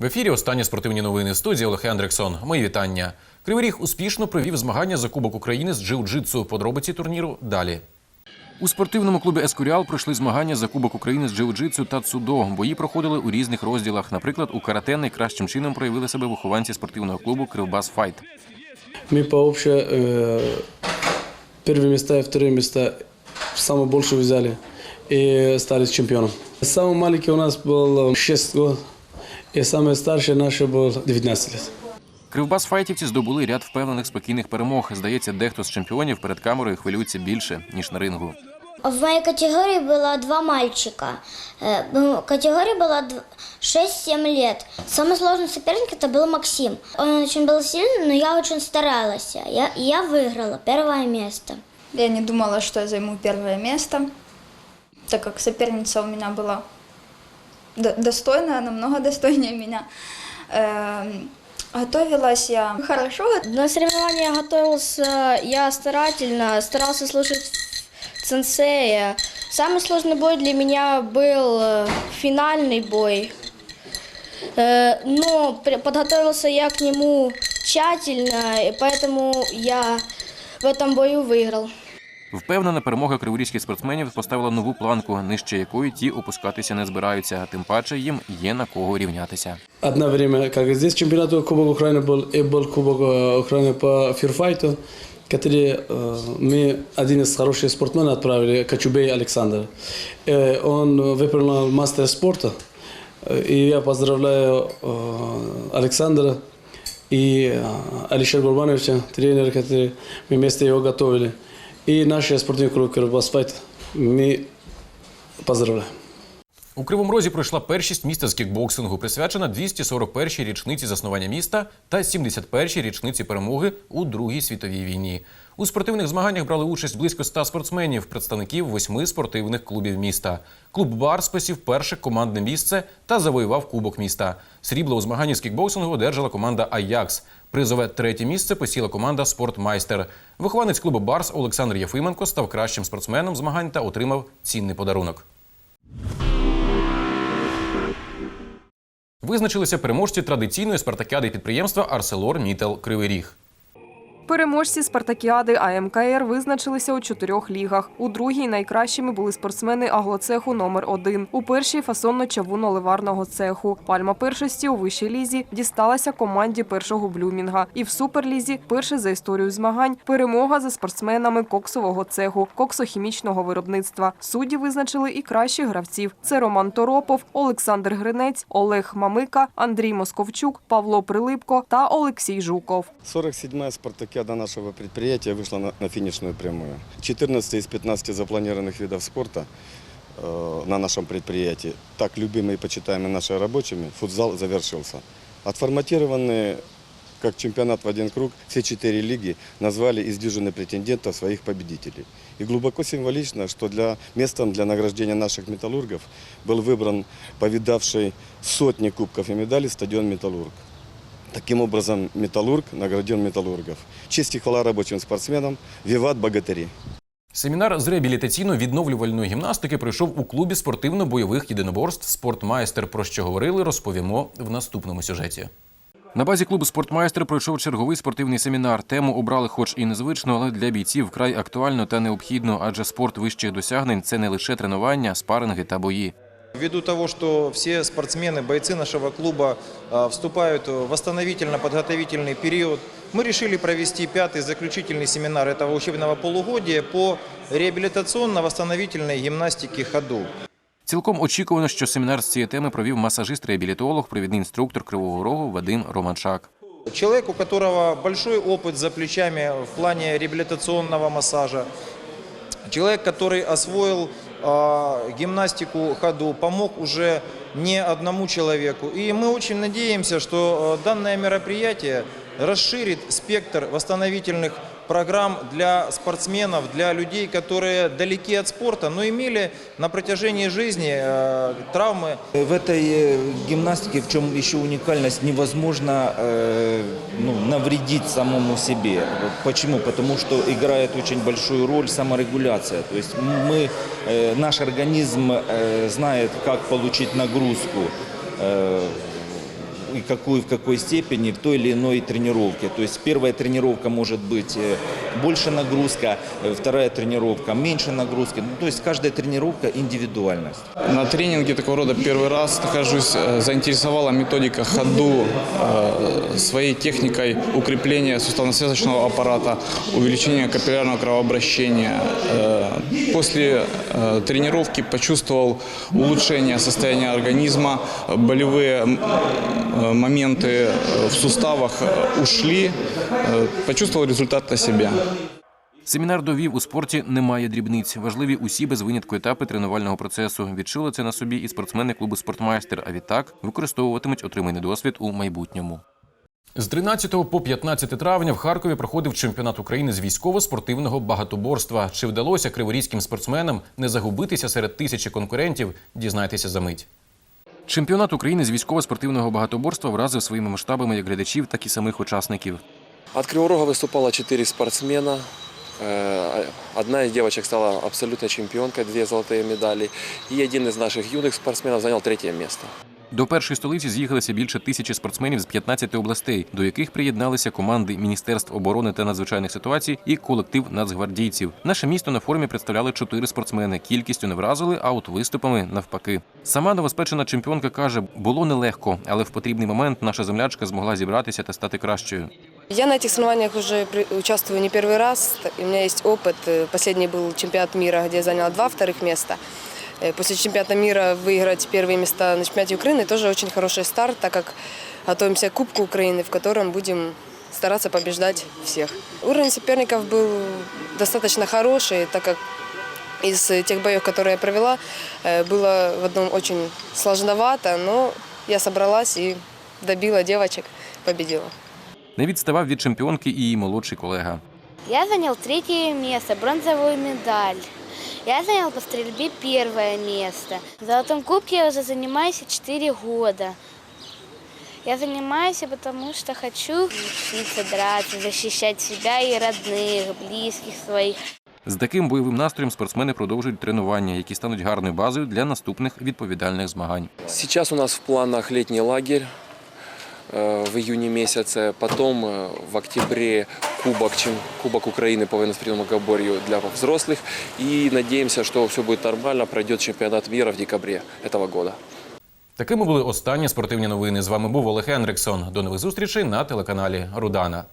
В ефірі останні спортивні новини студії Олег Андрексон. Мої вітання. Кривий Ріг успішно провів змагання за Кубок України з джиу-джитсу. Подробиці турніру далі. У спортивному клубі Ескуріал пройшли змагання за Кубок України з джиу-джитсу та цудо. Бої проходили у різних розділах. Наприклад, у карате найкращим чином проявили себе вихованці спортивного клубу Кривбас Файт. Мы по общей э, первые места и вторые места самое больше взяли и стали чемпионом. Самый маленький у нас был 6 год, и самый старший наш был 19 лет. Кривбас файтівці здобули ряд впевнених спокійних перемог. Здається, дехто з чемпіонів перед камерою хвилюється більше ніж на рингу. В моей категории было два мальчика. Э, ну, Категория была дв- 6-7 лет. Самый сложный соперник это был Максим. Он очень был сильный, но я очень старалась. Я, я выиграла первое место. Я не думала, что я займу первое место, так как соперница у меня была до- достойная, намного достойнее меня. Эм, Готовилась я хорошо, На соревнования я готовился я старательно, старался слушать сенсея. Самый сложный бой для меня был э, финальный бой. Э, Но пр- подготовился я к нему тщательно, и поэтому я в этом бою выиграл. Впевнена перемога криворізьких спортсменів поставила нову планку, нижче якої ті опускатися не збираються, а тим паче їм є на кого рівнятися. Одно время, как здесь чемпионат Кубок Украины был, и был Кубок э, Украины по фирфайту, который э, мы один из хороших спортсменов отправили, Кочубей Александр. Э, Он выполнил мастер спорта, Э, и я поздравляю э, Александра и э, Алишера Гурбановича, тренера, который мы вместе его готовили. И наш спортивный клуб Кирбасфайт мы поздравляем. У Кривому Розі пройшла першість міста з кікбоксингу, присвячена 241-й річниці заснування міста та 71-й річниці перемоги у Другій світовій війні. У спортивних змаганнях брали участь близько 100 спортсменів, представників восьми спортивних клубів міста. Клуб Барс посів перше командне місце та завоював Кубок міста. Срібло у змаганні з кікбоксингу одержала команда Аякс. Призове третє місце посіла команда Спортмайстер. Вихованець клубу Барс Олександр Єфименко став кращим спортсменом змагань та отримав цінний подарунок. Визначилися переможці традиційної спартакіади підприємства Арселор Мітел Кривий Ріг. Переможці спартакіади АМКР визначилися у чотирьох лігах. У другій найкращими були спортсмени аглоцеху номер 1 У першій фасонно-чавунно-ливарного цеху. Пальма першості у вищій лізі дісталася команді першого блюмінга. І в суперлізі перше за історію змагань перемога за спортсменами коксового цеху, коксохімічного виробництва. Судді визначили і кращих гравців. Це Роман Торопов, Олександр Гринець, Олег Мамика, Андрій Московчук, Павло Прилипко та Олексій Жуков. 47-я спартакиада нашего предприятия вышла на, на финишную прямую. 14 из 15 запланированных видов спорта э, на нашем предприятии, так любимый и почитаемый нашими рабочими, футзал завершился. Отформатированные как чемпионат в один круг, все четыре лиги назвали из дюжины претендентов своих победителей. И глубоко символично, что для, местом для награждения наших металлургов был выбран повидавший сотни кубков и медалей стадион «Металлург». Таким образом, «Металлург» наградил «Металлургов». Честь и хвала рабочим спортсменам. Виват богатыри! Семінар з реабілітаційно-відновлювальної гімнастики пройшов у клубі спортивно-бойових єдиноборств Спортмайстер. Про що говорили, розповімо в наступному сюжеті. На базі клубу Спортмайстер пройшов черговий спортивний семінар. Тему обрали, хоч і незвично, але для бійців вкрай актуально та необхідно, адже спорт вищих досягнень це не лише тренування, спаринги та бої. Ввиду того, что все спортсмены, бойцы нашего клуба а, вступают в восстановительно-подготовительный период, мы решили провести пятый заключительный семинар этого учебного полугодия по реабилитационно-восстановительной гимнастике ходу. Цілком очікувано, що семінар з цієї теми провів масажист-реабілітолог, провідний інструктор Кривого Рогу Вадим Романчак. Человек, у которого большой опыт за плечами в плане реабилитационного массажа, человек, который освоил а, гимнастику ходу, помог уже не одному человеку. И мы очень надеемся, что данное мероприятие расширит спектр восстановительных программ для спортсменов, для людей, которые далеки от спорта, но имели на протяжении жизни э, травмы В этой э, гимнастике, в чем еще уникальность, невозможно э, ну, навредить самому себе. Вот Почему? Потому что играет очень большую роль саморегуляция. То есть мы, э, наш организм э, знает, как получить нагрузку. Э, И какую, в какой степени в той или иной тренировке. То есть первая тренировка может быть э, больше нагрузка, э, вторая тренировка меньше нагрузки. Ну, то есть каждая тренировка индивидуальность. На тренинге такого рода первый раз нахожусь. Э, Заинтересовала методика ходу своей техникой укрепления суставно-связочного аппарата, увеличения капиллярного кровообращения. После тренировки почувствовал улучшение состояния организма, болевые моменты э, в суставах э, ушли, э, почувствовал результат на себе. Семінар довів у спорті немає дрібниць. Важливі усі без винятку етапи тренувального процесу. Відчули це на собі і спортсмени клубу Спортмайстер. А відтак використовуватимуть отриманий досвід у майбутньому. З 13 по 15 травня в Харкові проходив чемпіонат України з військово-спортивного багатоборства. Чи вдалося криворізьким спортсменам не загубитися серед тисячі конкурентів? Дізнайтеся за мить. Чемпіонат України з військово-спортивного багатоборства вразив своїми масштабами як глядачів, так і самих учасників. От Кривого Рога выступало четыре спортсмена. Э, Одна из девочек стала абсолютной чемпионкой, две золотые медали. И один из наших юных спортсменов занял третье место. До першої столиці з'їхалися більше тисячі спортсменів з 15 областей, до яких приєдналися команди Міністерств оборони та надзвичайних ситуацій і колектив нацгвардійців. Наше місто на форумі представляли чотири спортсмени. Кількістю не вразили, а от виступами навпаки. Сама новоспечена чемпіонка каже, було нелегко, але в потрібний момент наша землячка змогла зібратися та стати кращою. Я на этих соревнованиях уже при- участвую не первый раз. У меня есть опыт. Э, Последний был чемпионат мира, где я заняла два вторых места. Э, После чемпионата мира выиграть первые места на чемпионате Украины тоже очень хороший старт, так как готовимся к Кубку Украины, в котором будем стараться побеждать всех. Уровень соперников был достаточно хороший, так как из тех боев, которые я провела, э, было в одном очень сложновато, но я собралась и добила девочек, победила. Не відставав від чемпіонки і її молодший колега. Я занял третье место, бронзовую медаль. Я занял по стрельбе первое место. В Золотом кубке я уже занимаюсь 4 года. Я занимаюсь, потому что хочу учиться драться, защищать себя и родных, близких своих. З таким бойовим настроєм спортсмени продовжують тренування, які стануть гарною базою для наступних відповідальних змагань. Сейчас у нас в планах летний лагерь в июне месяце. Потом э, в октябре кубок, чем, кубок Украины по военно-спортивному многоборью для взрослых. И надеемся, что все будет нормально, пройдет чемпионат мира в декабре этого года. Такими були останні спортивні новини. З вами був Олег Енриксон. До нових зустрічей на телеканалі Рудана.